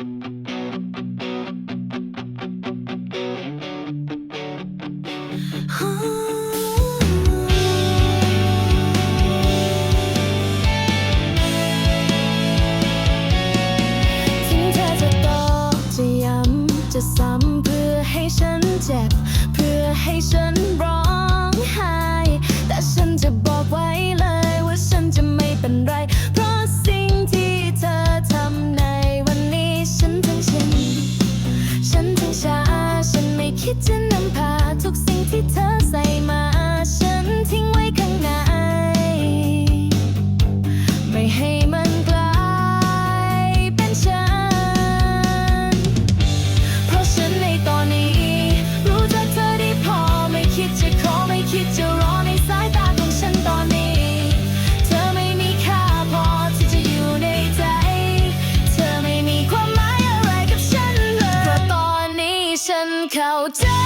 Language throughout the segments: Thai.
ถึงเธอจะตอกจะย้ำจะซ้ำเพื่อให้ฉันเจ็บ เพื่อให้ฉันร้องไห้ แต่ฉันจะบอกไว้เลยว่าฉันจะไม่เป็นไร ไม่ให้มันกลายเป็นฉัน เพราะฉันในตอนนี้ รู้จักเธอได้พอไม่คิดจะขอไม่คิดจะรอในสายตาของฉันตอนนี้ เธอไม่มีค่าพอที่จะอยู่ในใจ เธอไม่มีความหมายอะไรกับฉันเลยเพราะตอนนี้ฉันเข้าใจ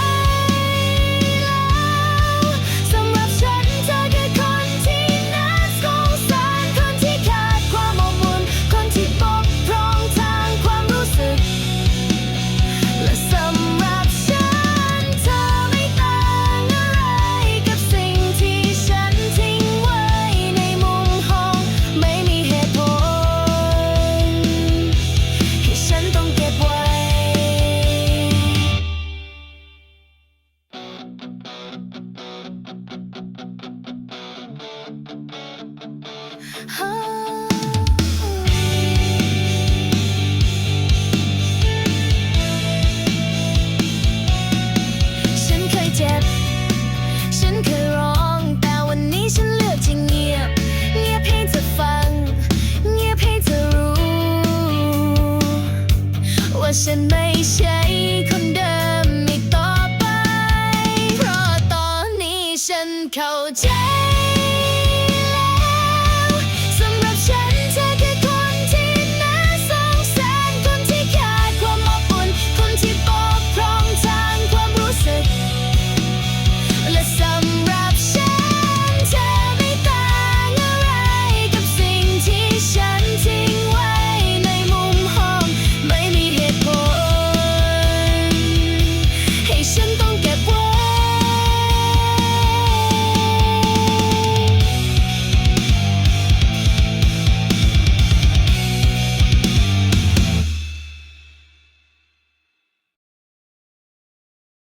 ไม่ใช่คนเดิมอีกต่อไป เพราะตอนนี้ฉันเข้าใจ